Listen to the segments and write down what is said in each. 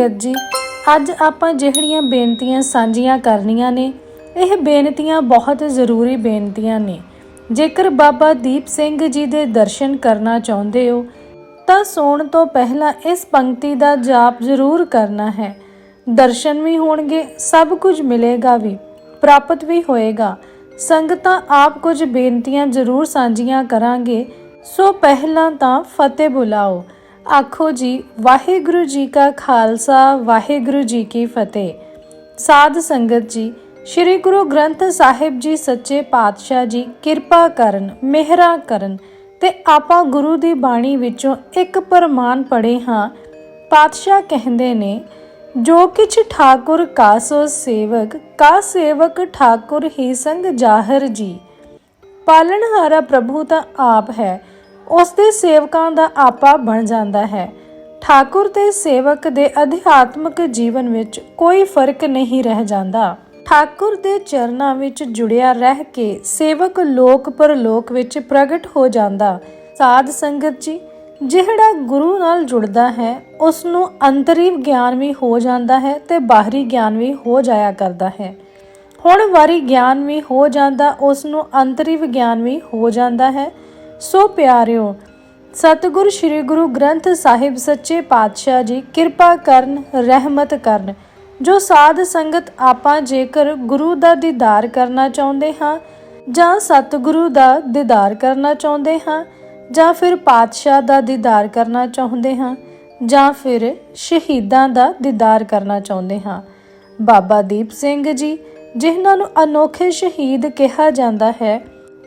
ਸੰਗਤ ਜੀ, ਅੱਜ ਆਪਾਂ ਜਿਹੜੀਆਂ ਬੇਨਤੀਆਂ ਸਾਂਝੀਆਂ ਕਰਨੀਆਂ ਨੇ, ਇਹ ਬੇਨਤੀਆਂ ਬਹੁਤ ਜ਼ਰੂਰੀ ਬੇਨਤੀਆਂ ਨੇ। ਜੇਕਰ ਬਾਬਾ ਦੀਪ ਸਿੰਘ ਜੀ ਦੇ ਦਰਸ਼ਨ ਕਰਨਾ ਚਾਹੁੰਦੇ ਹੋ, ਤਾਂ ਸੌਣ ਤੋਂ ਪਹਿਲਾਂ ਇਸ ਪੰਕਤੀ ਦਾ ਜਾਪ ਜ਼ਰੂਰ ਕਰਨਾ ਹੈ। ਦਰਸ਼ਨ ਵੀ ਹੋਣਗੇ, ਸਭ ਕੁਝ ਮਿਲੇਗਾ ਵੀ, ਪ੍ਰਾਪਤ ਵੀ ਹੋਏਗਾ। ਸੰਗਤਾਂ ਆਪ ਕੁਝ ਬੇਨਤੀਆਂ ਜ਼ਰੂਰ ਸਾਂਝੀਆਂ ਕਰਾਂਗੇ, ਸੋ ਪਹਿਲਾਂ ਤਾਂ ਫਤਿਹ ਬੁਲਾਓ। ਆਖੋ ਜੀ, ਵਾਹਿਗੁਰੂ ਜੀ ਕਾ ਖਾਲਸਾ, ਵਾਹਿਗੁਰੂ ਜੀ ਕੀ ਫਤਿਹ। ਸਾਧ ਸੰਗਤ ਜੀ, ਸ੍ਰੀ ਗੁਰੂ ਗ੍ਰੰਥ ਸਾਹਿਬ ਜੀ ਸੱਚੇ ਪਾਤਸ਼ਾਹ ਜੀ, ਕਿਰਪਾ ਕਰਨ, ਮਿਹਰਾਂ ਕਰਨ ਤੇ ਆਪਾਂ ਗੁਰੂ ਦੀ ਬਾਣੀ ਵਿੱਚੋਂ ਇੱਕ ਪ੍ਰਮਾਨ ਪੜੇ ਹਾਂ। ਪਾਤਸ਼ਾਹ ਕਹਿੰਦੇ ਨੇ, ਜੋ ਕਿਛ ਠਾਕੁਰ ਕਾ ਸੋ ਸੇਵਕ, ਕਾ ਸੇਵਕ ਠਾਕੁਰ ਹੀ ਸੰਗ ਜਾਹਰ ਜੀ। ਪਾਲਣਹਾਰਾ ਪ੍ਰਭੂ ਤਾਂ ਆਪ ਹੈ ਉਸ ਦੇ ਸੇਵਕਾਂ ਦਾ ਆਪਾ ਬਣ ਜਾਂਦਾ ਹੈ। ਠਾਕੁਰ ਤੇ ਸੇਵਕ ਦੇ ਅਧਿਆਤਮਿਕ ਜੀਵਨ ਵਿੱਚ ਕੋਈ ਫ਼ਰਕ ਨਹੀਂ ਰਹਿ ਜਾਂਦਾ। ਠਾਕੁਰ ਦੇ ਚਰਨਾਂ ਵਿੱਚ ਜੁੜਿਆ ਰਹਿ ਕੇ ਸੇਵਕ ਲੋਕ ਪਰਲੋਕ ਵਿੱਚ ਪ੍ਰਗਟ ਹੋ ਜਾਂਦਾ। ਸਾਧ ਸੰਗਤ ਜੀ, ਜਿਹੜਾ ਗੁਰੂ ਨਾਲ ਜੁੜਦਾ ਹੈ ਉਸ ਨੂੰ ਅੰਤਰੀਵ ਗਿਆਨ ਵੀ ਹੋ ਜਾਂਦਾ ਹੈ ਤੇ ਬਾਹਰੀ ਗਿਆਨ ਵੀ ਹੋ ਜਾਇਆ ਕਰਦਾ ਹੈ। ਹੁਣ ਵਾਰੀ ਗਿਆਨ ਵੀ ਹੋ ਜਾਂਦਾ ਉਸ ਨੂੰ ਅੰਤਰੀਵ ਗਿਆਨ ਵੀ ਹੋ ਜਾਂਦਾ ਹੈ। ਸੋ ਪਿਆਰਿਓ, ਸਤਿਗੁਰ ਸ੍ਰੀ ਗੁਰੂ ਗ੍ਰੰਥ ਸਾਹਿਬ ਸੱਚੇ ਪਾਤਸ਼ਾਹ ਜੀ ਕਿਰਪਾ ਕਰਨ, ਰਹਿਮਤ ਕਰਨ। ਜੋ ਸਾਧ ਸੰਗਤ ਆਪਾਂ ਜੇਕਰ ਗੁਰੂ ਦਾ ਦੀਦਾਰ ਕਰਨਾ ਚਾਹੁੰਦੇ ਹਾਂ, ਜਾਂ ਸਤਿਗੁਰੂ ਦਾ ਦੀਦਾਰ ਕਰਨਾ ਚਾਹੁੰਦੇ ਹਾਂ, ਜਾਂ ਫਿਰ ਪਾਤਸ਼ਾਹ ਦਾ ਦੀਦਾਰ ਕਰਨਾ ਚਾਹੁੰਦੇ ਹਾਂ, ਜਾਂ ਫਿਰ ਸ਼ਹੀਦਾਂ ਦਾ ਦੀਦਾਰ ਕਰਨਾ ਚਾਹੁੰਦੇ ਹਾਂ। ਬਾਬਾ ਦੀਪ ਸਿੰਘ ਜੀ, ਜਿਨ੍ਹਾਂ ਨੂੰ ਅਨੋਖੇ ਸ਼ਹੀਦ ਕਿਹਾ ਜਾਂਦਾ ਹੈ,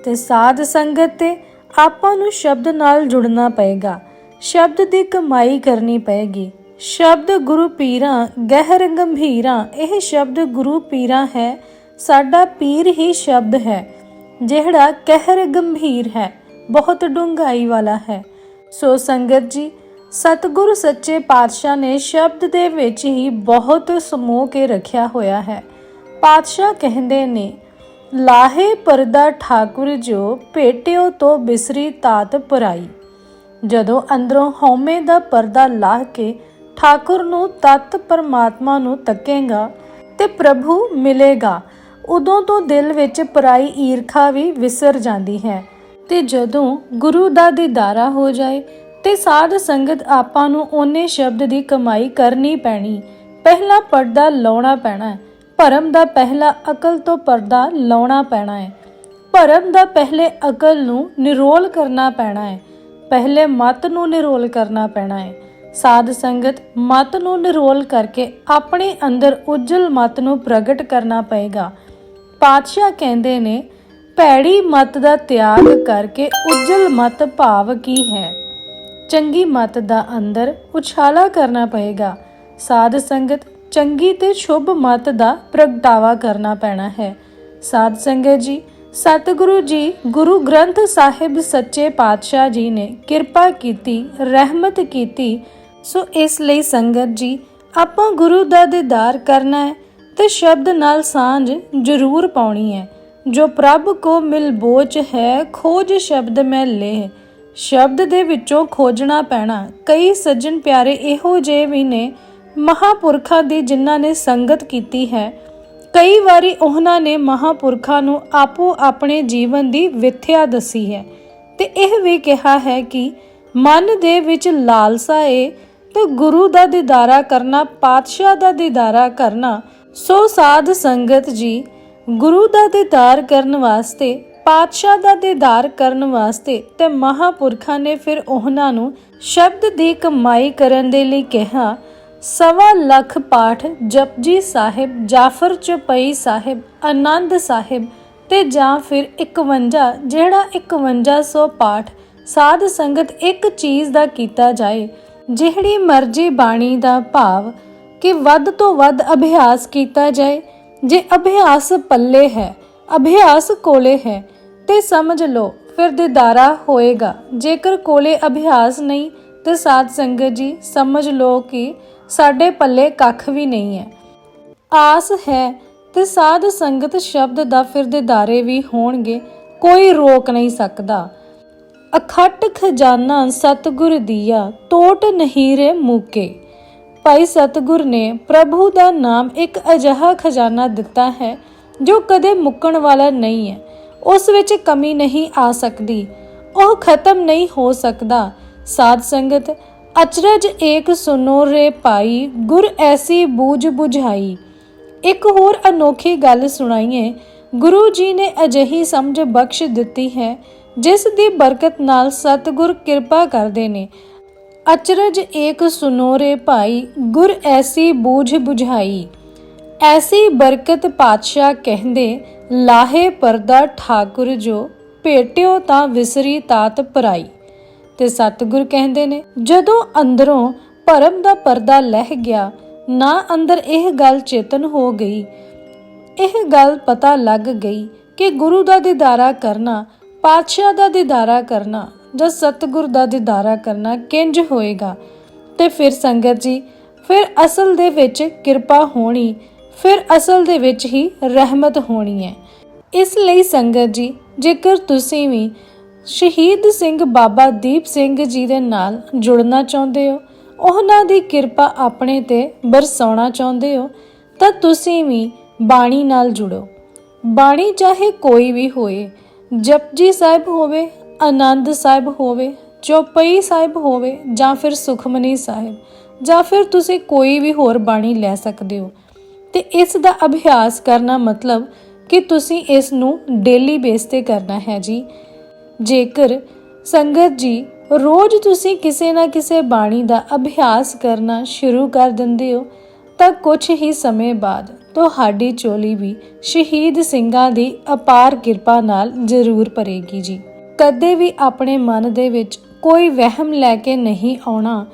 ਤੇ ਸਾਧ ਸੰਗਤ ਤੇ ਆਪਾਂ ਨੂੰ ਸ਼ਬਦ ਨਾਲ ਜੁੜਨਾ ਪਏਗਾ। ਸ਼ਬਦ ਦੀ ਕਮਾਈ ਕਰਨੀ ਪਏਗੀ। ਸ਼ਬਦ ਗੁਰੂ ਪੀਰਾਂ, ਗਹਿਰ ਗੰਭੀਰਾਂ, ਇਹ ਸ਼ਬਦ ਗੁਰੂ ਪੀਰਾਂ ਹੈ। ਸਾਡਾ ਪੀਰ ਹੀ ਸ਼ਬਦ ਹੈ, ਜਿਹੜਾ ਕਹਿਰ ਗੰਭੀਰ ਹੈ, ਬਹੁਤ ਡੂੰਘਾਈ ਵਾਲਾ ਹੈ। ਸੋ ਸੰਗਤ ਜੀ, ਸਤਿਗੁਰੂ ਸੱਚੇ ਪਾਤਸ਼ਾਹ ਨੇ ਸ਼ਬਦ ਦੇ ਵਿੱਚ ਹੀ ਬਹੁਤ ਸਮੋਹ ਕੇ ਰੱਖਿਆ ਹੋਇਆ ਹੈ। ਪਾਤਸ਼ਾਹ ਕਹਿੰਦੇ ਨੇ ਲਾਹੇ ਪਰਦਾ ਠਾਕੁਰ ਜੋ ਭੇਟਿਓ ਤੋਂ ਬਿਸਰੀ ਤਾਤ ਪਰਾਈ। ਜਦੋਂ ਅੰਦਰੋਂ ਹਉਮੈ ਦਾ ਪਰਦਾ ਲਾਹ ਕੇ ਠਾਕੁਰ ਨੂੰ ਤਤ ਪਰਮਾਤਮਾ ਨੂੰ ਤੱਕੇਗਾ ਤੇ ਪ੍ਰਭੂ ਮਿਲੇਗਾ, ਉਦੋਂ ਤੋਂ ਦਿਲ ਵਿੱਚ ਪਰਾਈ ਈਰਖਾ ਵੀ ਵਿਸਰ ਜਾਂਦੀ ਹੈ। ਤੇ ਜਦੋਂ ਗੁਰੂ ਦਾ ਦੀਦਾਰਾ ਹੋ ਜਾਏ ਤੇ ਸਾਧ ਸੰਗਤ ਆਪਾਂ ਨੂੰ ਉਹਨੇ ਸ਼ਬਦ ਦੀ ਕਮਾਈ ਕਰਨੀ ਪੈਣੀ, ਪਹਿਲਾ ਪਰਦਾ ਲਾਉਣਾ ਪੈਣਾ। ਭਰਮ ਦਾ ਪਹਿਲਾ ਅਕਲ ਤੋਂ ਪਰਦਾ ਲਾਉਣਾ ਪੈਣਾ ਹੈ। ਭਰਮ ਦਾ ਪਹਿਲੇ ਅਕਲ ਨੂੰ ਨਿਰੋਲ ਕਰਨਾ ਪੈਣਾ ਹੈ। ਪਹਿਲੇ ਮਤ ਨੂੰ ਨਿਰੋਲ ਕਰਨਾ ਪੈਣਾ ਹੈ। ਸਾਧ ਸੰਗਤ, ਮਤ ਨੂੰ ਨਿਰੋਲ ਕਰਕੇ ਆਪਣੇ ਅੰਦਰ ਉਜਲ ਮਤ ਨੂੰ ਪ੍ਰਗਟ ਕਰਨਾ ਪਏਗਾ। ਪਾਤਸ਼ਾਹ ਕਹਿੰਦੇ ਨੇ, ਭੈੜੀ ਮਤ ਦਾ ਤਿਆਗ ਕਰਕੇ ਉਜਲ ਮਤ ਭਾਵ ਕੀ ਹੈ? ਚੰਗੀ ਮਤ ਦਾ ਅੰਦਰ ਉਛਾਲਾ ਕਰਨਾ ਪਏਗਾ। ਸਾਧ ਸੰਗਤ ਚੰਗੀ ਤੇ ਸ਼ੁਭ ਮਤ ਦਾ ਪ੍ਰਗਟਾਵਾ ਕਰਨਾ ਪੈਣਾ ਹੈ। ਸਾਧ ਸੰਗਤ ਜੀ, ਸਤਿਗੁਰੂ ਜੀ, ਗੁਰੂ ਗ੍ਰੰਥ ਸਾਹਿਬ ਸੱਚੇ ਪਾਤਸ਼ਾਹ ਜੀ ਨੇ ਕਿਰਪਾ ਕੀਤੀ, ਰਹਿਮਤ ਕੀਤੀ। ਸੋ ਇਸ ਲਈ ਸੰਗਤ ਜੀ, ਆਪਾਂ ਗੁਰੂ ਦਾ ਦੀਦਾਰ ਕਰਨਾ ਹੈ ਤੇ ਸ਼ਬਦ ਨਾਲ ਸਾਂਝ ਜ਼ਰੂਰ ਪਾਉਣੀ ਹੈ। ਜੋ ਪ੍ਰਭ ਕੋ ਮਿਲ ਬੋਚ ਹੈ, ਖੋਜ ਸ਼ਬਦ ਮੈਂ ਲੈ ਸ਼ਬਦ ਦੇ ਵਿੱਚੋਂ ਖੋਜਣਾ ਪੈਣਾ, ਕਈ ਸੱਜਣ ਪਿਆਰੇ ਇਹੋ ਜਿਹੇ ਵੀ ਨੇ ਮਹਾਪੁਰਖਾਂ ਦੀ ਜਿਨ੍ਹਾਂ ਨੇ ਸੰਗਤ ਕੀਤੀ ਹੈ, ਕਈ ਵਾਰੀ ਉਹਨਾਂ ਨੇ ਮਹਾਪੁਰਖਾਂ ਨੂੰ ਆਪੋ ਆਪਣੇ ਜੀਵਨ ਦੀ ਵਿਥਿਆ ਦੱਸੀ ਹੈ ਤੇ ਇਹ ਵੀ ਕਿਹਾ ਹੈ ਕਿ ਮਨ ਦੇ ਵਿੱਚ ਲਾਲਸਾ ਏ ਤੇ ਗੁਰੂ ਦਾ ਦੀਦਾਰਾ ਕਰਨਾ, ਪਾਤਸ਼ਾਹ ਦਾ ਦੀਦਾਰਾ ਕਰਨਾ, ਸੋ ਸਾਧ ਸੰਗਤ ਜੀ, ਗੁਰੂ ਦਾ ਦੀਦਾਰ ਕਰਨ ਵਾਸਤੇ, ਪਾਤਸ਼ਾਹ ਦਾ ਦੀਦਾਰ ਕਰਨ ਵਾਸਤੇ ਤੇ ਮਹਾਪੁਰਖਾਂ ਨੇ ਫਿਰ ਉਹਨਾਂ ਨੂੰ ਸ਼ਬਦ ਦੀ ਕਮਾਈ ਕਰਨ ਦੇ ਲਈ ਕਿਹਾ ਸਵਾ ਲੱਖ ਪਾਠ ਜਪਜੀ ਸਾਹਿਬ, ਜਾਫਰ ਚਪਈ ਸਾਹਿਬ, ਆਨੰਦ ਸਾਹਿਬ ਤੇ ਜਾਂ ਫਿਰ 51 ਜਿਹੜਾ 5100 ਪਾਠ ਸਾਧ ਸੰਗਤ ਇੱਕ ਚੀਜ਼ ਦਾ ਕੀਤਾ ਜਾਏ, ਜਿਹੜੀ ਮਰਜ਼ੀ ਬਾਣੀ ਦਾ ਭਾਵ ਕਿ ਵੱਧ ਤੋਂ ਵੱਧ ਅਭਿਆਸ ਕੀਤਾ ਜਾਏ। ਜੇ ਅਭਿਆਸ ਪੱਲੇ ਹੈ, ਅਭਿਆਸ ਕੋਲੇ ਹੈ, ਤੇ ਸਮਝ ਲਓ, ਫਿਰ ਦਿਦਾਰਾ ਹੋਏਗਾ। ਜੇਕਰ ਕੋਲੇ ਅਭਿਆਸ ਨਹੀਂ, ਤੇ ਸਾਧ ਸੰਗਤ ਜੀ ਸਮਝ ਲਓ ਕਿ ਸਾਡੇ ਪੱਲੇ ਕੱਖ ਵੀ ਨਹੀਂ ਹੈ। ਆਸ ਹੈ ਤੇ ਸਾਧ ਸੰਗਤ ਸ਼ਬਦ ਦਾ ਫਿਰ ਵੀ ਹੋਣਗੇ, ਕੋਈ ਰੋਕ ਨਹੀਂ ਸਕਦਾ। ਅਖਟ ਖਜ਼ਾਨਾ ਸਤਿਗੁਰ ਦੀਆ, ਟੋਟ ਨਹੀਂ ਰੇ ਮੂਕੇ। ਭਾਈ ਸਤਿਗੁਰ ਨੇ ਪ੍ਰਭੂ ਦਾ ਨਾਮ ਇੱਕ ਅਜਿਹਾ ਖਜ਼ਾਨਾ ਦਿੱਤਾ ਹੈ, ਜੋ ਕਦੇ ਮੁੱਕਣ ਵਾਲਾ ਨਹੀਂ ਹੈ। ਉਸ ਵਿੱਚ ਕਮੀ ਨਹੀਂ ਆ ਸਕਦੀ, ਉਹ ਖਤਮ ਨਹੀਂ ਹੋ ਸਕਦਾ। ਸਾਧ ਸੰਗਤ ਅਚਰਜ ਏਕ ਸੁਨੋ ਰੇ ਪਾਈ, ਗੁਰ ਐਸੀ ਬੂਝ 부ਝਾਈ ਇੱਕ ਹੋਰ ਅਨੋਖੀ ਗੱਲ ਸੁਣਾਈਏ, ਗੁਰੂ ਜੀ ਨੇ ਅਜਿਹੀ ਸਮਝ ਬਖਸ਼ ਦਿੱਤੀ ਹੈ, ਜਿਸ ਦੀ ਬਰਕਤ ਨਾਲ ਸਤਿਗੁਰ ਕਿਰਪਾ ਕਰਦੇ ਨੇ। ਅਚਰਜ ਏਕ ਸੁਨੋ ਰੇ ਭਾਈ ਗੁਰ ਐਸੀ ਬੂਝ 부ਝਾਈ ਐਸੀ ਬਰਕਤ ਪਾਤਸ਼ਾਹ ਕਹਿੰਦੇ, ਲਾਹੇ ਪਰਦਾ ਠਾਕੁਰ ਜੋ, ਭੇਟਿਓ ਤਾਂ ਵਿਸਰੀ ਤਾਤ ਪਰਾਈ। ਤੇ ਸਤਿਗੁਰ ਕਹਿੰਦੇ ਨੇ, ਜਦੋਂ ਅੰਦਰੋਂ ਭਰਮ ਦਾ ਪਰਦਾ ਲਹਿ ਗਿਆ, ਨਾ ਅੰਦਰ ਇਹ ਗੱਲ ਚੇਤਨ ਹੋ ਗਈ। ਇਹ ਗੱਲ ਪਤਾ ਲੱਗ ਗਈ ਕਿ ਗੁਰੂ ਦਾ ਦੀਦਾਰਾ ਕਰਨਾ, ਪਾਤਸ਼ਾਹ ਦਾ ਦੀਦਾਰਾ ਕਰਨਾ ਜਾਂ ਸਤਿਗੁਰ ਦਾ ਦੀਦਾਰਾ ਕਰਨਾ ਕਿੰਜ ਹੋਏਗਾ। ਤੇ ਫਿਰ ਸੰਗਤ ਜੀ, ਫਿਰ ਅਸਲ ਦੇ ਵਿੱਚ ਕਿਰਪਾ ਹੋਣੀ, ਫਿਰ ਅਸਲ ਦੇ ਵਿੱਚ ਹੀ ਰਹਿਮਤ ਹੋਣੀ ਹੈ। ਇਸ ਲਈ ਸੰਗਤ ਜੀ, ਜੇਕਰ ਤੁਸੀਂ ਵੀ ਸ਼ਹੀਦ ਸਿੰਘ ਬਾਬਾ ਦੀਪ ਸਿੰਘ ਜੀ ਦੇ ਨਾਲ ਜੁੜਨਾ ਚਾਹੁੰਦੇ ਹੋ, ਉਹਨਾਂ ਦੀ ਕਿਰਪਾ ਆਪਣੇ ਤੇ ਬਰਸਾਉਣਾ ਚਾਹੁੰਦੇ ਹੋ, ਤਾਂ ਤੁਸੀਂ ਵੀ ਬਾਣੀ ਨਾਲ ਜੁੜੋ। ਬਾਣੀ ਚਾਹੇ ਕੋਈ ਵੀ ਹੋਏ, ਜਪਜੀ ਸਾਹਿਬ ਹੋਵੇ, ਆਨੰਦ ਸਾਹਿਬ ਹੋਵੇ, ਚੌਪਈ ਸਾਹਿਬ ਹੋਵੇ, ਜਾਂ ਫਿਰ ਸੁਖਮਨੀ ਸਾਹਿਬ, ਜਾਂ ਫਿਰ ਤੁਸੀਂ ਕੋਈ ਵੀ ਹੋਰ ਬਾਣੀ ਲੈ ਸਕਦੇ ਹੋ। ਤੇ ਇਸ ਦਾ ਅਭਿਆਸ ਕਰਨਾ ਮਤਲਬ ਕਿ ਤੁਸੀਂ ਇਸ ਨੂੰ ਡੇਲੀ ਬੇਸ ਤੇ ਕਰਨਾ ਹੈ ਜੀ। ਜੇਕਰ ਸੰਗਤ ਜੀ ਰੋਜ਼ ਤੁਸੀਂ ਕਿਸੇ ਨਾ ਕਿਸੇ ਬਾਣੀ ਦਾ ਅਭਿਆਸ ਕਰਨਾ ਸ਼ੁਰੂ ਕਰ ਦਿੰਦੇ ਹੋ, ਤਾਂ ਕੁਝ ਹੀ ਸਮੇਂ ਬਾਅਦ ਤੁਹਾਡੀ ਝੋਲੀ ਵੀ ਸ਼ਹੀਦ ਸਿੰਘਾਂ ਦੀ ਅਪਾਰ ਕਿਰਪਾ ਨਾਲ ਜ਼ਰੂਰ ਭਰੇਗੀ ਜੀ। ਕਦੇ ਵੀ ਆਪਣੇ ਮਨ ਦੇ ਵਿੱਚ ਕੋਈ ਵਹਿਮ ਲੈ ਕੇ ਨਹੀਂ ਆਉਣਾ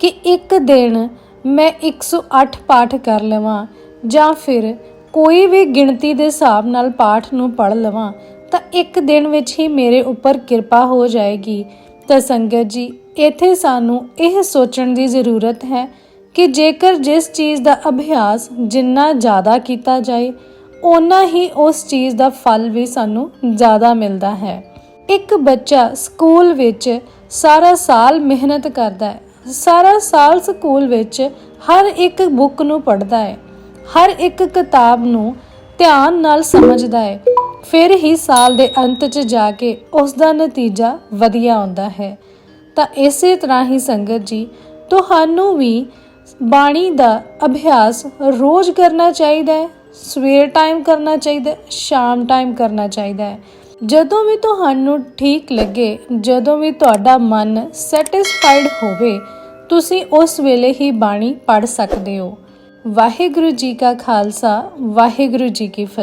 ਕਿ ਇੱਕ ਦਿਨ ਮੈਂ 108 ਪਾਠ ਕਰ ਲਵਾਂ ਜਾਂ ਫਿਰ ਕੋਈ ਵੀ ਗਿਣਤੀ ਦੇ ਹਿਸਾਬ ਨਾਲ ਪਾਠ ਨੂੰ ਪੜ੍ਹ ਲਵਾਂ ਤਾਂ ਇੱਕ ਦਿਨ ਵਿੱਚ ਹੀ ਮੇਰੇ ਉੱਪਰ ਕਿਰਪਾ ਹੋ ਜਾਏਗੀ। ਤਾਂ ਸੰਗਤ ਜੀ, ਇੱਥੇ ਸਾਨੂੰ ਇਹ ਸੋਚਣ ਦੀ ਜ਼ਰੂਰਤ ਹੈ ਕਿ ਜੇਕਰ ਜਿਸ ਚੀਜ਼ ਦਾ ਅਭਿਆਸ ਜਿੰਨਾ ਜ਼ਿਆਦਾ ਕੀਤਾ ਜਾਏ, ਓਨਾ ਹੀ ਉਸ ਚੀਜ਼ ਦਾ ਫਲ ਵੀ ਸਾਨੂੰ ਜ਼ਿਆਦਾ ਮਿਲਦਾ ਹੈ। ਇੱਕ ਬੱਚਾ ਸਕੂਲ ਵਿੱਚ ਸਾਰਾ ਸਾਲ ਮਿਹਨਤ ਕਰਦਾ ਹੈ। ਸਾਰਾ ਸਾਲ ਸਕੂਲ ਵਿੱਚ ਹਰ ਇੱਕ ਬੁੱਕ ਨੂੰ ਪੜ੍ਹਦਾ ਹੈ। ਹਰ ਇੱਕ ਕਿਤਾਬ ਨੂੰ ਧਿਆਨ ਨਾਲ ਸਮਝਦਾ ਹੈ। ਫਿਰ ਹੀ ਸਾਲ ਦੇ ਅੰਤ 'ਚ ਜਾ ਕੇ ਉਸ ਦਾ ਨਤੀਜਾ ਵਧੀਆ ਆਉਂਦਾ ਹੈ। ਤਾਂ ਇਸੇ ਤਰ੍ਹਾਂ ਹੀ ਸੰਗਤ ਜੀ, ਤੁਹਾਨੂੰ ਵੀ ਬਾਣੀ ਦਾ ਅਭਿਆਸ ਰੋਜ਼ ਕਰਨਾ ਚਾਹੀਦਾ ਹੈ, ਸਵੇਰ ਟਾਈਮ ਕਰਨਾ ਚਾਹੀਦਾ ਹੈ, ਸ਼ਾਮ ਟਾਈਮ ਕਰਨਾ ਚਾਹੀਦਾ ਹੈ। ਜਦੋਂ ਵੀ ਤੁਹਾਨੂੰ ਠੀਕ ਲੱਗੇ, ਜਦੋਂ ਵੀ ਤੁਹਾਡਾ ਮਨ ਸੈਟੀਸਫਾਈਡ ਹੋਵੇ, ਤੁਸੀਂ ਉਸ ਵੇਲੇ ਹੀ ਬਾਣੀ ਪੜ੍ਹ ਸਕਦੇ ਹੋ। ਵਾਹਿਗੁਰੂ ਜੀ ਕਾ ਖਾਲਸਾ, ਵਾਹਿਗੁਰੂ ਜੀ ਕੀ ਫਤਿਹ।